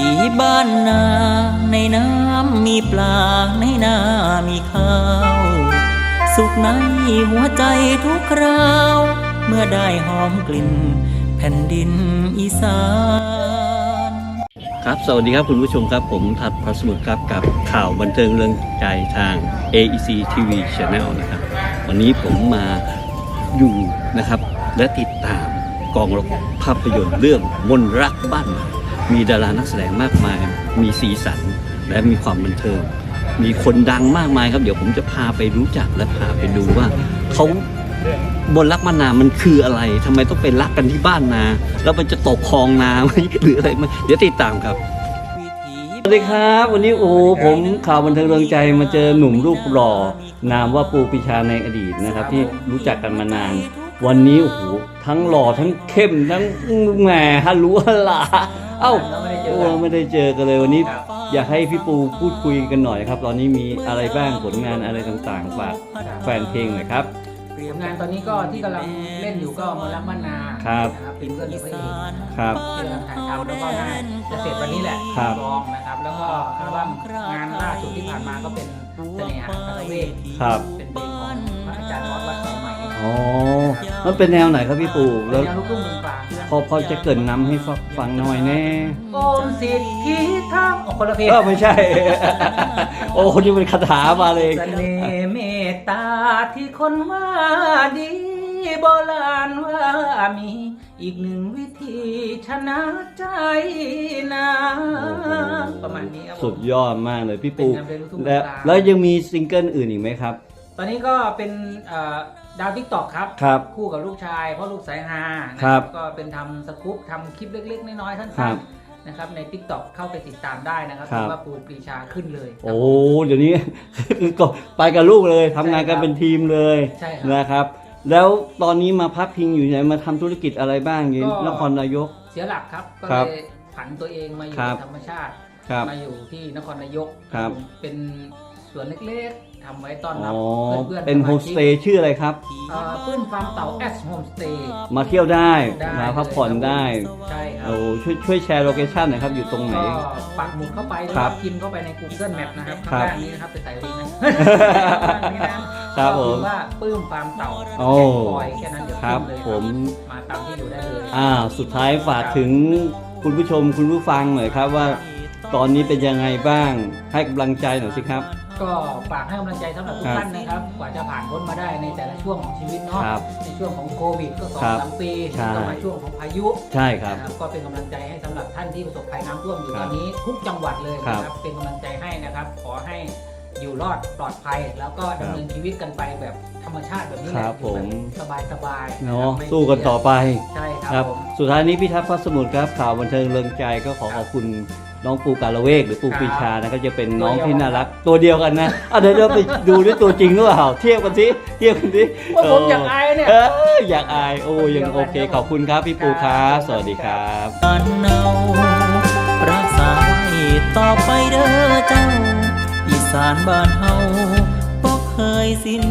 ีบ้านนาในน้ำมีปลาในนามีข้าว สุขในหัวใจทุกคราว เมื่อได้หอมกลิ่น แผ่นดินอีสานครับ สวัสดีครับคุณผู้ชมครับ ผมทัดพระสมุทรครับกับข่าวบันเทิงเรื่องใจทาง AEC TV Channel นะครับ วันนี้ผมมาอยู่นะครับและติดตามกองภาพยนตร์เรื่องมนรักบ้านนา มีดารานักแสดงมากมาย มีสีสันและมีความบันเทิง มีคนดังมากมายครับ เดี๋ยวผมจะพาไปรู้จักและพาไปดูว่าเขาบนรักบ้านามันคืออะไรทำไมต้องไปรักกันที่บ้านนา แล้วมันจะตกคลองนาไหมหรืออะไรไหมเดี๋ยวติดตามครับสวัสดีครับ วันนี้โอ้ผมข่าวบันเทิงเริงใจมาเจอหนุ่มรูปหล่อนามว่าปูปิชาในอดีตนะครับ ที่รู้จักกันมานาน วันนี้โอ้โหทั้งหล่อทั้งเข้มทั้งแหมฮัลโหลฮัลลา เอ้าโอ้ไม่ได้เจอกันเลยวันนี้ อยากให้พี่ปูพูดคุยกันหน่อยครับ ตอนนี้มีอะไรบ้างผลงานอะไรต่างๆฝากแฟนเพลงหน่อยครับผลงานตอนนี้ก็ที่กำลังเล่นอยู่ก็มนต์รักบ้านนาครับนะครับเป็นเพื่อนกับพระเอกครับที่กำลังถ่ายทำแล้วก็น่าจะเสร็จวันนี้แหละครับรองนะครับ แล้วก็อัลบั้มงานล่าสุดที่ผ่านมาก็เป็นเสน่หาคาราเวกครับเป็นเพลงของพระอาจารย์ออดวัดสายไหมอ๋อ มันเป็นแนวไหนครับพี่ปูเป็แล้นวแนวลูกทุ่งเมืองกลางพอพอจะเกรินนำให้ฟังหน่อยแน่โอมสิทธิธรรมโอ้คนละเพลงเออไม่ใช่ โอ้คนนี้เป็นคาถามาเลยเสน่ห์เมตตาที่คนว่าดีโบราณว่ามีอีกหนึ่งวิธีชนะใจนะประมาณนี้ครับผม สุดยอดมากเลยพี่ปูเป็นงานเพลงลูกทุ่งแล้วกลาง แล้วยังมีซิงเกิลอื่นอีกไหมครับ ตอนนี้ก็เป็นเอ่อดาวทิกตอกครับครับคู่กับลูกชายเพราะลูกสายฮานะครับก็เป็นทำสกู๊ปทำคลิปเล็ก ๆ น้อยๆสั้ครันบๆนะครับใน t ิ k t o k เข้าไปติดตามได้นะครับครับคำว่าปูปรีชาขึ้นเลยครับ โอ้เดี๋ยวนี้ก็ไปกับลูกเลยทำงานกันเป็นทีมเลยใช่ครับนะครับ แล้วตอนนี้มาพักพิงอยู่ไหนมาทำธุรกิจอะไรบ้างอยู่ก็ นครนายก เสียหลักครับก็ครัเลบยผันตัวเองมาอยู่ครับธรรมชาติ ครับ มาอยู่ที่นครนายกครับ เป็นสวนเล็กๆ ทำไว้ต้อนรัอ๋บอเพื่อนๆเป็นสโฮมามชิสกเตย์ชื่ออะไรครับ เอ่อปื้นฟาร์มเต่าแอสโฮมสเตย์ มาเที่ยวได้ได้ มาพักผ่อนได้ใช่ครัโอ้ช่วยช่วยแชร์โลเคชั่นหน่อยครับ อยู่ตรงไหน ก็ปักหมุดเข้าไปหรือครัว่าบพิมพ์เข้าไปใน Google Map นะครับครัข้างบล่างนี้นะครับเป็นสายลิงก์นะข้างล่างนี้นะครับก็ผมพิพ์ว่าปื้มฟาร์มเต่าโอ้ แกงคอยแค่นั้นเดี๋ยวครับ ขึ้นเลยผม มาตามที่อยู่ได้เลย อ่า สุดท้ายฝากถึงคุณผู้ชมคุณผู้ฟังหน่อยครับว่า ตอนนี้เป็นยังไงบ้าง ให้กำลังใจหน่อยสิครับ ก็ฝากให้กำลังใจสำหรับทุกครับท่านนะครับ กว่าจะผ่านพ้นมาได้ในแต่ละช่วงของชีวิตเนาะครับในช่วงของโควิดก็สองครับสามปีใช่ แล้วก็มาช่วงของพายุใช่ครับ นะครับก็เป็นกำลังใจให้สำหรับท่านที่ประสบภัยน้ำท่วมอยู่ครัตบอนนี้ทุกจังหวัดเลยครับนะครับเป็นกำลังใจให้นะครับ ขอให้อยู่รอดปลอดภัย แล้วก็ดำเนินชีวิตกันไปแบบธรรมชาติแบบนี้แหครัละบอยู่แผม สบายสบายๆเนาะไม่สู้กันต่อไปใช่คครัรับบผม สุดท้ายนี้พี่ทัพพัสมุทรครับข่าวบันเทิงเริงใจก็ขอขอบคุณ น้องปูกาละเวกหรือปูปรีชานะครับจะเป็นน้องที่น่ารักตัวเดียวกันนะอะเดี๋ยวเราไปดูด้วยตัวจริงหรือเปล่าเทียบกันสิเทียบกันสิว่าผมอยากอายเนี่ยเอออยากอายโอ้ยังโอเคขอบคุณครับพี่ปูครับสวัสดีครับบ้านเนารักษาไว้ต่อไปเด้อเจ้าอีสานบ้านเฮาบ่เคยสิ้น